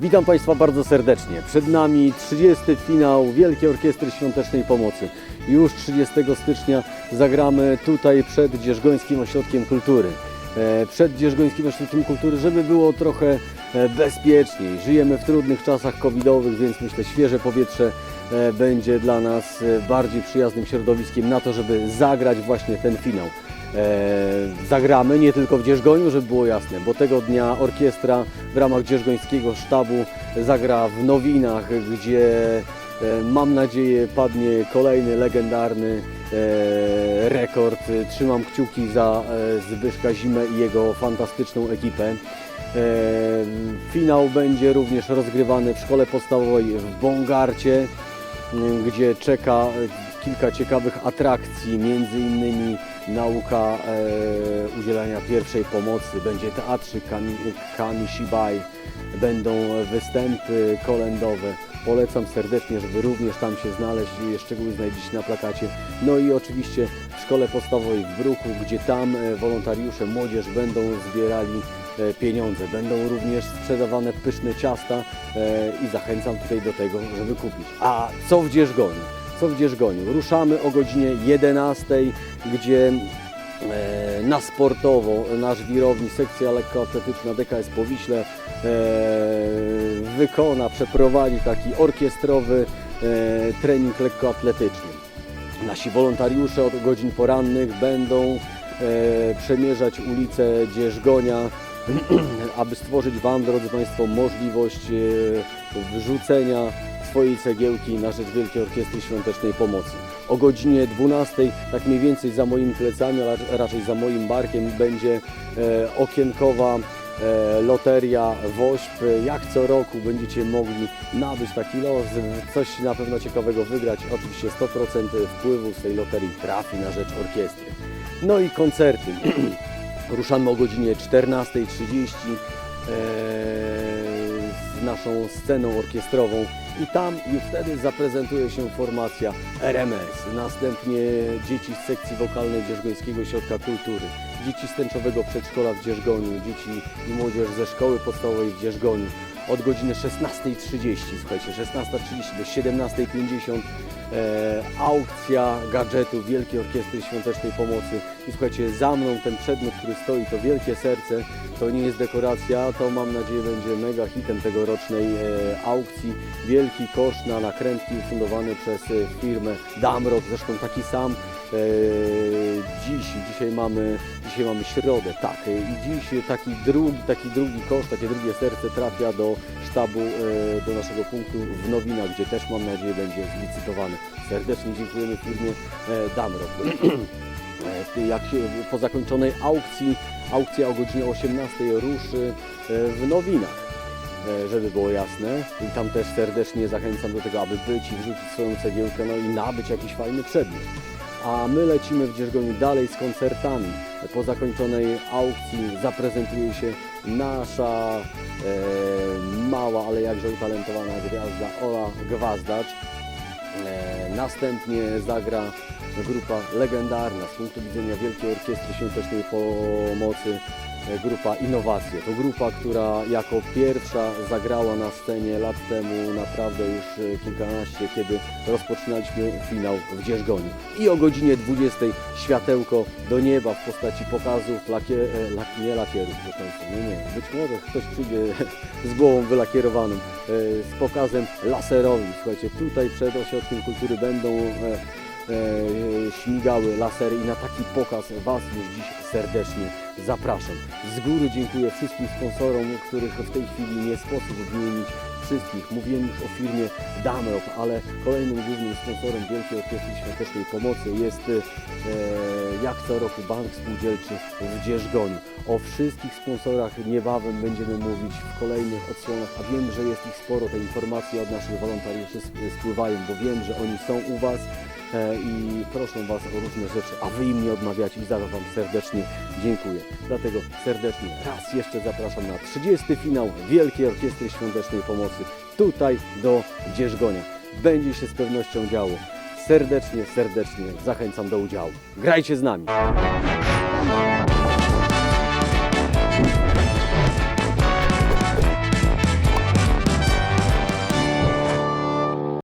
Witam Państwa bardzo serdecznie. Przed nami 30. finał Wielkiej Orkiestry Świątecznej Pomocy. Już 30 stycznia zagramy tutaj przed Dzierżgońskim Ośrodkiem Kultury. E, Przed Dzierżgońskim Ośrodkiem Kultury, żeby było trochę e, bezpieczniej. Żyjemy w trudnych czasach covidowych, więc myślę świeże powietrze e, będzie dla nas bardziej przyjaznym środowiskiem na to, żeby zagrać właśnie ten finał. E, zagramy nie tylko w Dzierżgoniu, żeby było jasne, bo tego dnia orkiestra w ramach Dzierżgońskiego sztabu zagra w Nowinach, gdzie e, mam nadzieję padnie kolejny legendarny e, rekord. Trzymam kciuki za Zbyszka Zimę i jego fantastyczną ekipę. Finał będzie również rozgrywany w szkole podstawowej w Bongarcie, gdzie czeka kilka ciekawych atrakcji, między innymi nauka e, udzielania pierwszej pomocy, będzie teatrzyk Kami, Kamishibai, będą występy kolędowe. Polecam serdecznie, żeby również tam się znaleźć, szczegóły znajdziecie na plakacie. No i oczywiście w szkole podstawowej w Bruku, gdzie tam e, wolontariusze, młodzież będą zbierali e, pieniądze. Będą również sprzedawane pyszne ciasta e, i zachęcam tutaj do tego, żeby kupić. A co w Dzierżgoniu? Co w Dzierżgoniu? Ruszamy o godzinie 11, gdzie e, na sportowo nasz wirowni, sekcja lekkoatletyczna DKS Powiśle e, wykona, przeprowadzi taki orkiestrowy e, trening lekkoatletyczny. Nasi wolontariusze od godzin porannych będą przemierzać ulicę Dzierżgonia, aby stworzyć Wam, drodzy Państwo, możliwość wrzucenia swojej cegiełki na rzecz Wielkiej Orkiestry Świątecznej Pomocy. O godzinie 12, tak mniej więcej za moimi plecami, ale raczej za moim barkiem, będzie e, okienkowa e, loteria WOŚP. Jak co roku będziecie mogli nabyć taki los, coś na pewno ciekawego wygrać. Oczywiście 100% wpływu z tej loterii trafi na rzecz orkiestry. No i koncerty. Ruszamy o godzinie 14.30 z naszą sceną orkiestrową i tam już wtedy zaprezentuje się formacja RMS. Następnie dzieci z sekcji wokalnej Dzierżgońskiego Ośrodka Kultury, dzieci z tęczowego przedszkola w Dzierżgoniu, dzieci i młodzież ze szkoły podstawowej w Dzierżgoniu. Od godziny 16.30, słuchajcie, 16.30 do 17.50 e, aukcja gadżetów Wielkiej Orkiestry Świątecznej Pomocy. I słuchajcie, za mną ten przedmiot, który stoi, to wielkie serce, to nie jest dekoracja, to mam nadzieję będzie mega hitem tegorocznej e, aukcji. Wielki kosz na nakrętki ufundowany przez e, firmę Damrock, zresztą taki sam. E, dziś, dzisiaj mamy, dzisiaj mamy środę, tak, e, i dziś taki drugi, taki drugi kosz, takie drugie serce trafia do sztabu, e, do naszego punktu w Nowinach, gdzie też mam nadzieję będzie zlicytowany. Serdecznie dziękujemy firmie e, Damrock. E, Jak po zakończonej aukcji, aukcja o godzinie 18 ruszy w Nowinach. Żeby było jasne, i tam też serdecznie zachęcam do tego, aby być i wrzucić swoją cegiełkę, no i nabyć jakiś fajny przedmiot. A my lecimy w Dzierżgoniu dalej z koncertami. Po zakończonej aukcji zaprezentuje się nasza e, mała, ale jakże utalentowana gwiazda Ola Gwazdacz. E, następnie zagra grupa legendarna z punktu widzenia Wielkiej Orkiestry Świątecznej Pomocy, grupa Innowacje. To grupa, która jako pierwsza zagrała na scenie lat temu, naprawdę już e, kilkanaście, kiedy rozpoczynaliśmy finał w Dzierżgoniu. I o godzinie 20 światełko do nieba w postaci pokazów, lakie, e, lak, nie lakierów, proszę nie, nie. Być może ktoś przyjdzie z głową wylakierowaną, e, z pokazem laserowym. Słuchajcie, tutaj przed Ośrodkiem Kultury będą e, e, śmigały lasery i na taki pokaz Was już dziś serdecznie zapraszam. Z góry dziękuję wszystkim sponsorom, których w tej chwili nie sposób wymienić wszystkich. Mówiłem już o firmie Damrock, ale kolejnym głównym sponsorem Wielkiej Orkiestry Świątecznej Pomocy jest e, jak co roku Bank Spółdzielczy w Dzierżgoniu. O wszystkich sponsorach niebawem będziemy mówić w kolejnych odsłonach, a wiem, że jest ich sporo, te informacje od naszych wolontariuszy sp- spływają, bo wiem, że oni są u Was i proszą Was o różne rzeczy, a Wy im nie odmawiacie i za to Wam serdecznie dziękuję. Dlatego serdecznie raz jeszcze zapraszam na 30. finał Wielkiej Orkiestry Świątecznej Pomocy tutaj do Dzierżgonia. Będzie się z pewnością działo. Serdecznie, serdecznie zachęcam do udziału. Grajcie z nami!